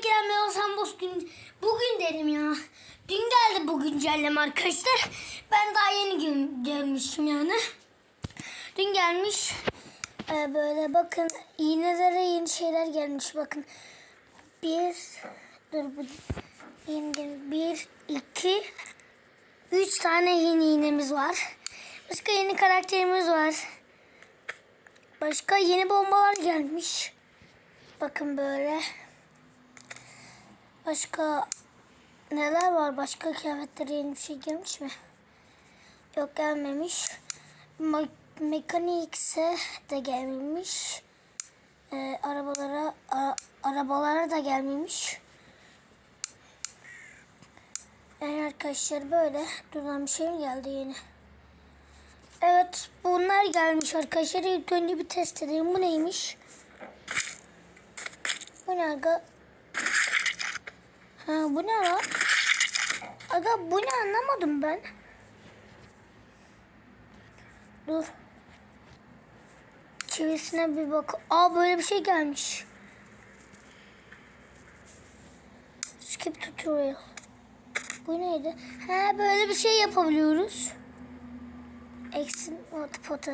giremiyorsam bugün, bugün derim ya. Dün geldi bu güncelleme arkadaşlar. Ben daha yeni gün gelmişim yani. Dün gelmiş. Ee, böyle bakın iğnelere yeni şeyler gelmiş bakın. Bir dur bu yeni bir iki üç tane yeni iğnemiz var. Başka yeni karakterimiz var. Başka yeni bombalar gelmiş. Bakın böyle. Başka neler var? Başka kıyafetlere yeni bir şey gelmiş mi? Yok gelmemiş. Me Mekanikse de gelmemiş. Ee, arabalara a- arabalara da gelmemiş. Yani arkadaşlar böyle duran bir şey mi geldi yeni? Evet bunlar gelmiş arkadaşlar. İlk önce bir test edeyim. Bu neymiş? Bu ne aga? Ha bu ne lan? Aga bu ne anlamadım ben. Dur. Çevirisine bir bak. Aa böyle bir şey gelmiş. Skip tutorial. Bu neydi? Ha böyle bir şey yapabiliyoruz. Eksin foto foto.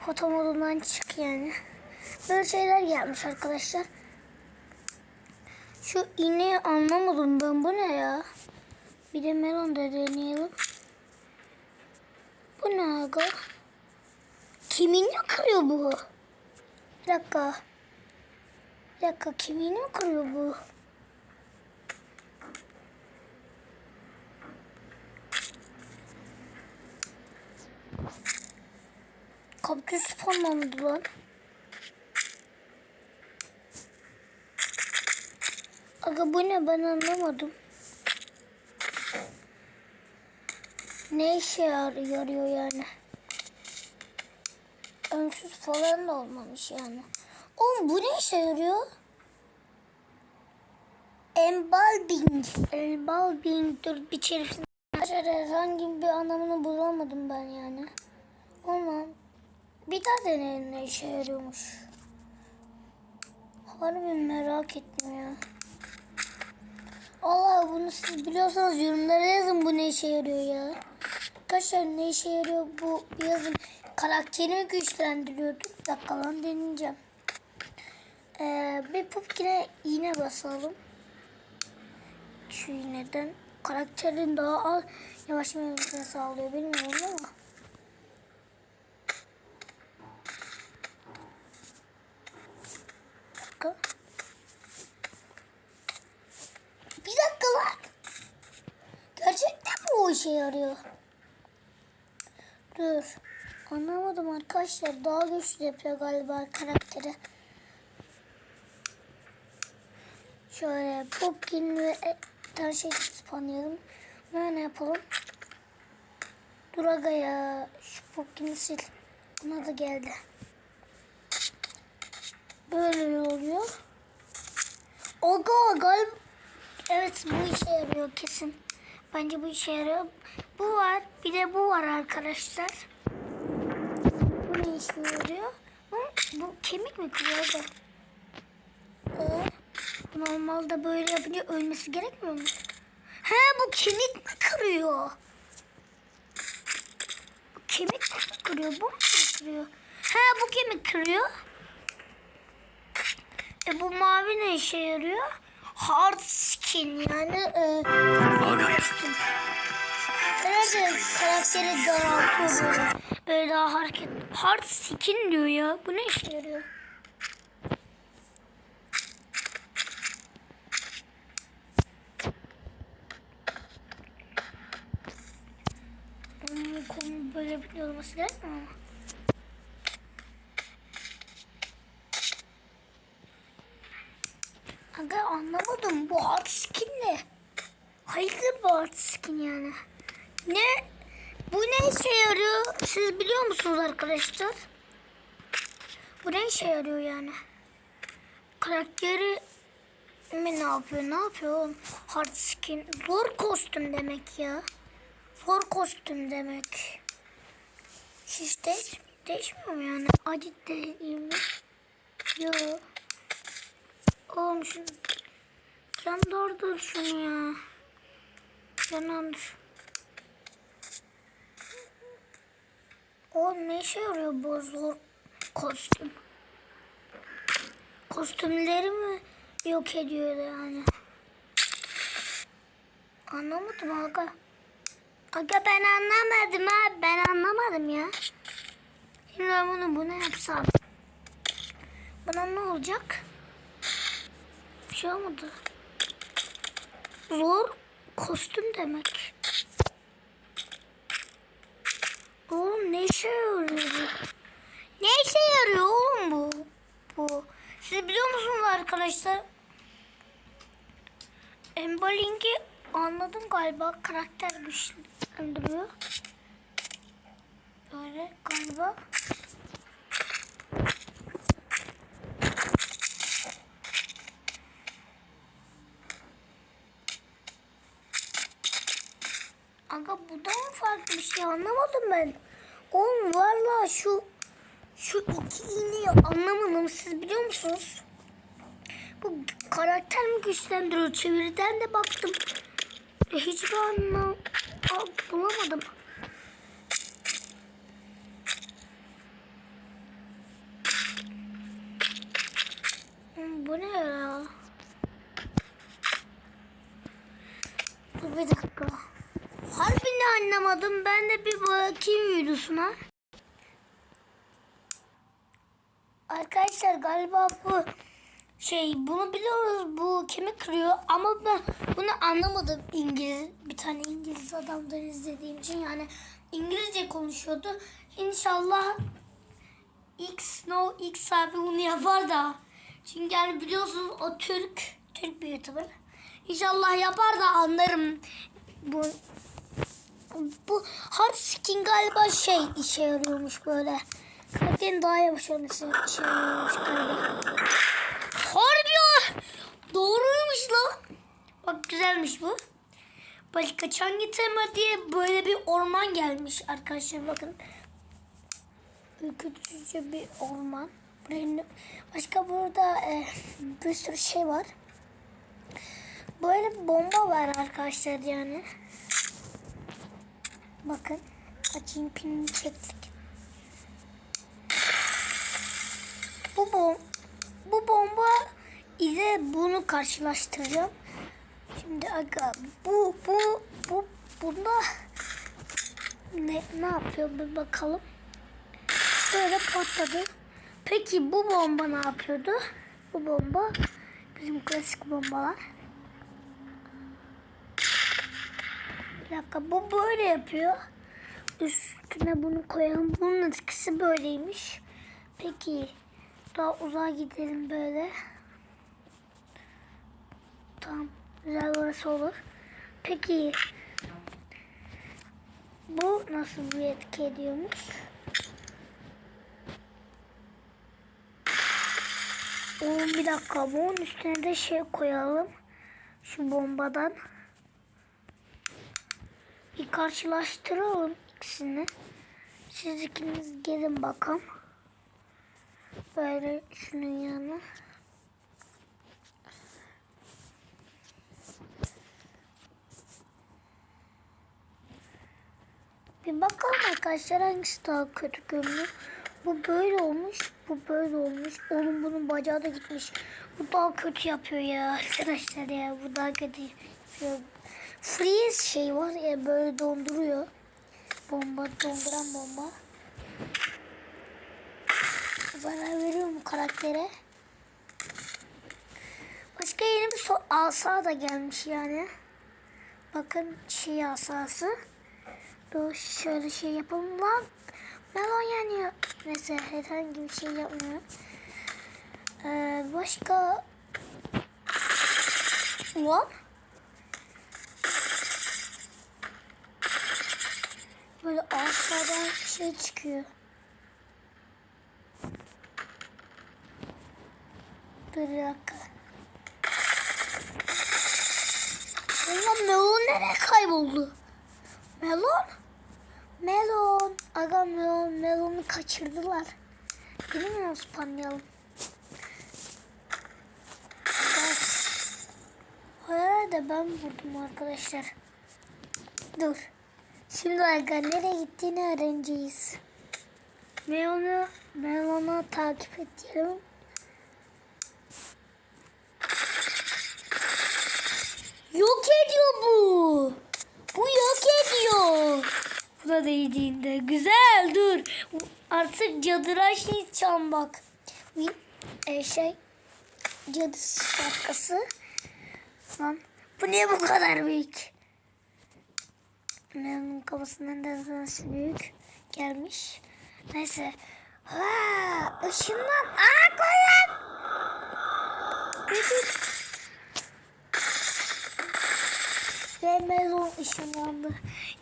Foto modundan çık yani. Böyle şeyler gelmiş arkadaşlar. Şu iğneyi anlamadım ben. Bu ne ya? Bir de melon da deneyelim. Bu ne aga? Kimin kırıyor bu? Bir dakika. Bir dakika kimin kırıyor bu? Kaktüs spawnlandı lan. Aga bu ne ben anlamadım. Ne işe yar- yarıyor yani? Önsüz falan da olmamış yani. Oğlum bu ne işe yarıyor? Embalming. Embalming. Dur bir çevirsin. Herhangi bir anlamını bulamadım ben yani. Ama bir daha deneyelim ne işe yarıyormuş. Harbi merak ettim ya. Allah bunu siz biliyorsanız yorumlara yazın bu ne işe yarıyor ya. Arkadaşlar ne işe yarıyor bu yazın. Karakterimi güçlendiriyordu. Bir dakika lan deneyeceğim. Ee, bir pumpkin'e iğne basalım. Şu iğneden. Karakterin daha az yavaş yavaş sağlıyor bilmiyorum ama. dakika. Bir dakika lan. Gerçekten mi o işe yarıyor? Dur. Anlamadım arkadaşlar. Daha güçlü yapıyor galiba karakteri. Şöyle Pumpkin ve e, tane şey spawnlayalım. Ne yapalım? Dur aga ya. Şu Pumpkin'i sil. Buna da geldi. Böyle oluyor. Oga galiba evet bu işe yarıyor kesin. Bence bu işe yarıyor. Bu var. Bir de bu var arkadaşlar. Bu ne işe yarıyor? Bu, bu kemik mi kırıyor da? Ee, normalde böyle yapınca ölmesi gerekmiyor mu? He bu kemik mi kırıyor? Bu kemik mi kırıyor? Bu mu kırıyor? He bu kemik kırıyor. E bu mavi ne işe yarıyor? Hard skin yani e. Herhalde karakteri daraltıyor böyle. Böyle daha hareket. Hard skin diyor ya. Bu ne işe yarıyor? Bunun konu böyle bir olması gerekmiyor mu? Aga anlamadım. Bu hard skin ne? Hayırdır bu hard skin yani? Ne? Bu ne işe yarıyor? Siz biliyor musunuz arkadaşlar? Bu ne işe yarıyor yani? Karakteri mi ne yapıyor? Ne yapıyor oğlum? Hard skin. Zor kostüm demek ya. Zor kostüm demek. Hiç değiş, değişmiyor mu yani? Acı değil mi? Yok. Oğlum şu Can durdur şunu ya. Canandır. O ne işe yarıyor bu zor kostüm? Kostümleri mi yok ediyor yani? Anlamadım aga. Aga ben anlamadım ha. Ben anlamadım ya. Şimdi ben bunu buna yapsam. Bana ne olacak? Bir şey olmadı. Zor kostüm demek. Oğlum ne işe yarıyor? Ne işe yarıyor oğlum bu? Bu. Siz biliyor musunuz arkadaşlar? Embolink'i anladım galiba. Karakter güçlendiriyor. Öyle galiba. Aga farklı bir şey anlamadım ben. Oğlum valla şu şu iki iğneyi anlamadım. Siz biliyor musunuz? Bu karakter mi güçlendiriyor? Çeviriden de baktım. E, Hiçbir anlam bulamadım. Bu ne ya? Dur bir dakika. Harbini anlamadım. Ben de bir bakayım videosuna. Arkadaşlar galiba bu şey bunu biliyoruz bu kemik kırıyor ama ben bunu anlamadım İngiliz bir tane İngiliz adamdan izlediğim için yani İngilizce konuşuyordu. İnşallah X No X abi bunu yapar da çünkü yani biliyorsunuz o Türk Türk bir YouTuber. İnşallah yapar da anlarım bu bu hard skin galiba şey işe yarıyormuş böyle. Karakterin daha yavaş olması işe yarıyormuş galiba. Harbi. Doğruymuş lan. Bak güzelmiş bu. Başka çan getirme diye böyle bir orman gelmiş arkadaşlar bakın. Ürkütücü bir orman. Başka burada e, bir sürü şey var. Böyle bir bomba var arkadaşlar yani. Bakın. Açayım pinini çektik. Bu bom bu bomba ile bunu karşılaştıracağım. Şimdi aga bu bu bu bunda ne ne yapıyor bir bakalım. Böyle patladı. Peki bu bomba ne yapıyordu? Bu bomba bizim klasik bombalar. Bir dakika bu böyle yapıyor. Üstüne bunu koyalım. Bunun etkisi böyleymiş. Peki daha uzağa gidelim böyle. Tamam. Güzel orası olur. Peki bu nasıl bir etki ediyormuş? Oğlum bir dakika bunun üstüne de şey koyalım. Şu bombadan. Bir karşılaştıralım ikisini. Siz ikiniz gelin bakalım. Böyle şunun yanına. Bir bakalım arkadaşlar hangisi daha kötü görünüyor. Bu böyle olmuş, bu böyle olmuş. Oğlum bunun bacağı da gitmiş. Bu daha kötü yapıyor ya arkadaşlar ya. Bu daha kötü yapıyor. Freeze şey var ya böyle donduruyor. Bomba, donduran bomba. Zarar veriyor mu karaktere? Başka yeni bir so- asa da gelmiş yani. Bakın şey asası. Dur şöyle şey yapalım lan. Melon yanıyor. Neyse herhangi bir şey yapmıyor. Ee, başka... Lan? Böyle asadan şey çıkıyor. Dur bir dakika. Ulan melon nereye kayboldu? Melon? Melon. Aga melon, melonu kaçırdılar. Yine mi spamlayalım? Bak. de ben vurdum arkadaşlar. Dur. Şimdi Aga nereye gittiğini öğreneceğiz. Melon'u Melon'u takip edelim. Yok ediyor bu. Bu yok ediyor. Bu da değdiğinde. Güzel dur. Artık cadıraş gideceğim bak. Bir e, şey cadı şapkası. Lan bu niye bu kadar büyük? Leon'un kafasından da nasıl büyük gelmiş. Neyse. Ha, ışınlan. Aa koyun. Ve melon ışınlandı.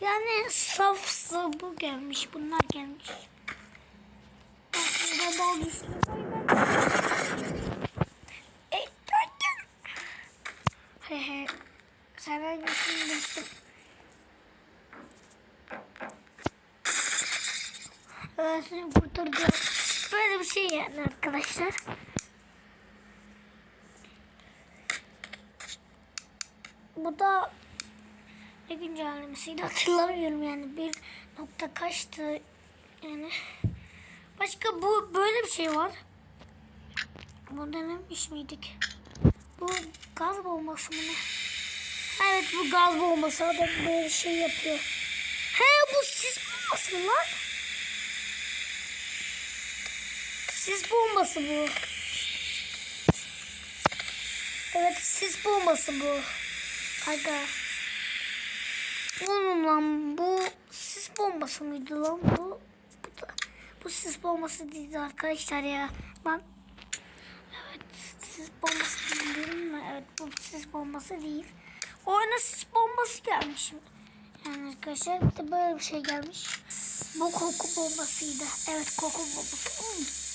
Yani saf sabı gelmiş. Bunlar gelmiş. Aslında bal güçlü. Senden güçlü düştüm. Seni kurtaracağım. Böyle bir şey yani arkadaşlar. Bu da ne güncellemesiydi hatırlamıyorum yani bir nokta kaçtı yani. Başka bu böyle bir şey var. Bu denemiş miydik? Bu gaz bombası mı ne? Evet bu gaz bombası. O da böyle şey yapıyor. He bu sis bombası mı lan? Sis bombası bu. Evet sis bombası bu. Aga. Oğlum lan bu sis bombası mıydı lan bu? Bu, da, bu sis bombası değildi arkadaşlar ya. Lan. Evet sis bombası değil mi? Evet bu sis bombası değil. Oyuna sis bombası gelmiş. Yani arkadaşlar bir de böyle bir şey gelmiş. Bu koku bombasıydı. Evet koku bombası. Hmm.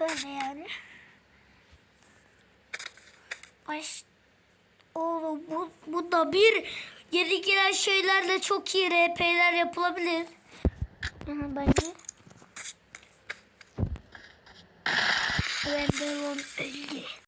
Böyle yani. Baş... Oğlum bu, bu da bir yeni gelen şeylerle çok iyi RP'ler yapılabilir. Aha, bence. Ben de öldü.